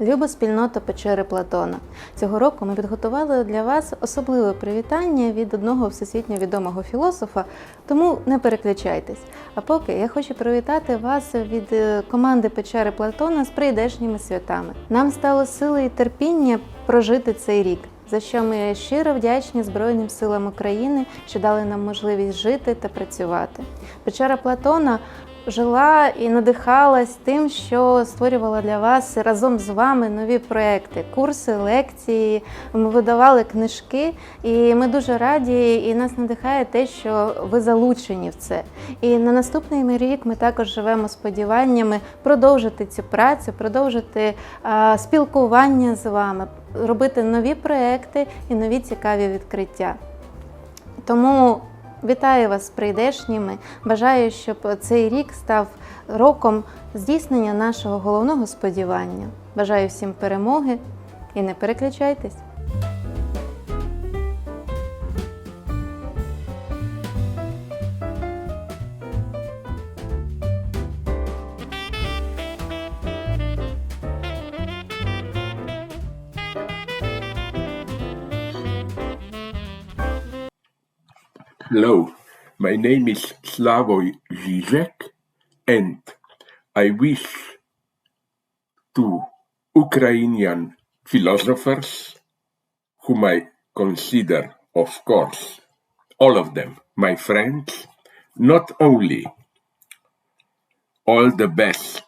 Люба спільнота печери Платона. Цього року ми підготували для вас особливе привітання від одного всесвітньо відомого філософа, тому не переключайтесь. А поки я хочу привітати вас від е, команди печери Платона з прийдешніми святами. Нам стало сили і терпіння прожити цей рік. За що ми щиро вдячні Збройним силам України, що дали нам можливість жити та працювати. Печера Платона жила і надихалась тим, що створювала для вас разом з вами нові проекти, курси, лекції. Ми видавали книжки, і ми дуже раді, і нас надихає те, що ви залучені в це. І на наступний рік ми також живемо сподіваннями продовжити цю працю, продовжити а, спілкування з вами, робити нові проекти і нові цікаві відкриття. Тому вітаю вас з прийдешніми. Бажаю, щоб цей рік став роком здійснення нашого головного сподівання. Бажаю всім перемоги і не переключайтесь. Hello, my name is Slavoj Žižek, and I wish to Ukrainian philosophers, whom I consider, of course, all of them my friends, not only all the best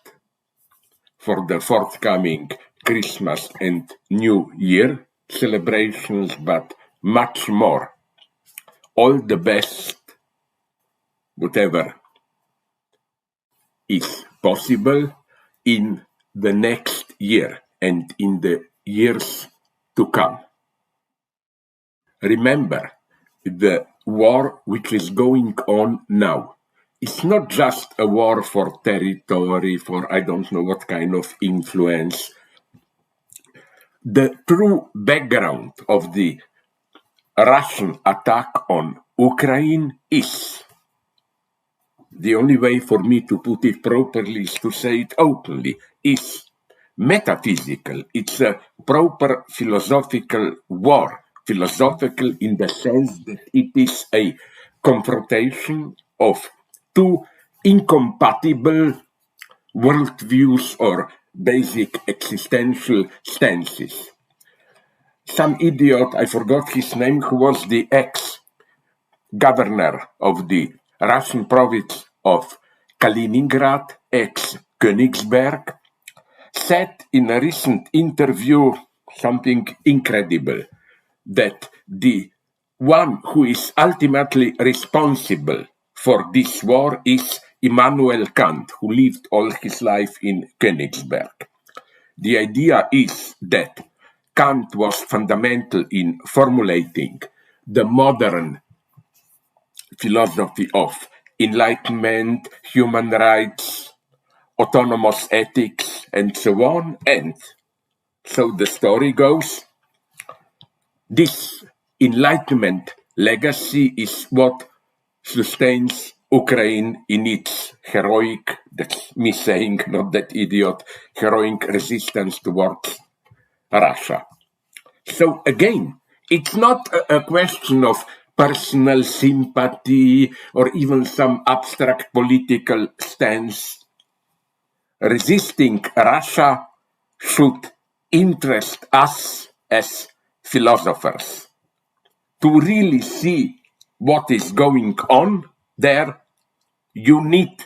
for the forthcoming Christmas and New Year celebrations, but much more all the best, whatever is possible in the next year and in the years to come. Remember, the war which is going on now is not just a war for territory, for I don't know what kind of influence. The true background of the Russian attack on Ukraine is. The only way for me to put it properly is to say it openly, is metaphysical. It's a proper philosophical war. Philosophical in the sense that it is a confrontation of two incompatible worldviews or basic existential stances some idiot, I forgot his name, who was the ex governor of the Russian province of Kaliningrad, ex Königsberg, said in a recent interview something incredible that the one who is ultimately responsible for this war is Immanuel Kant, who lived all his life in Königsberg. The idea is that Kant was fundamental in formulating the modern philosophy of enlightenment, human rights, autonomous ethics, and so on. And so the story goes this enlightenment legacy is what sustains Ukraine in its heroic, that's me saying, not that idiot, heroic resistance towards Russia. So again, it's not a, question of personal sympathy or even some abstract political stance. Resisting Russia should interest us as philosophers to really see what is going on there. You need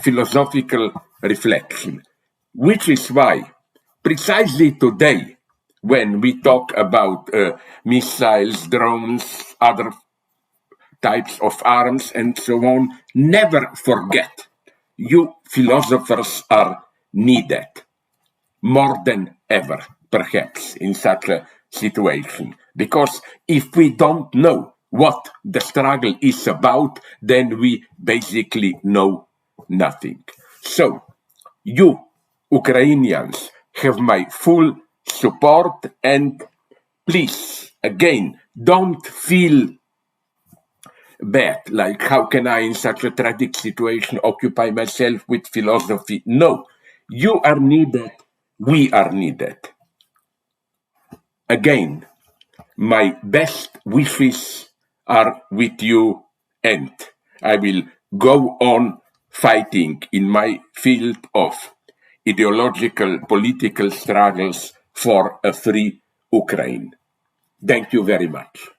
philosophical reflection, which is why precisely today when we talk about uh, missiles, drones, other types of arms, and so on, never forget you philosophers are needed more than ever, perhaps, in such a situation. Because if we don't know what the struggle is about, then we basically know nothing. So, you, Ukrainians, have my full support and please. Again don't feel bad. Like how can i in such a tragic situation occupy myself with philosophy? No. You are needed. We are needed. Again, my best wishes are with you, and I will go on fighting in my field of ideological political struggles for a free Ukraine. Thank you very much.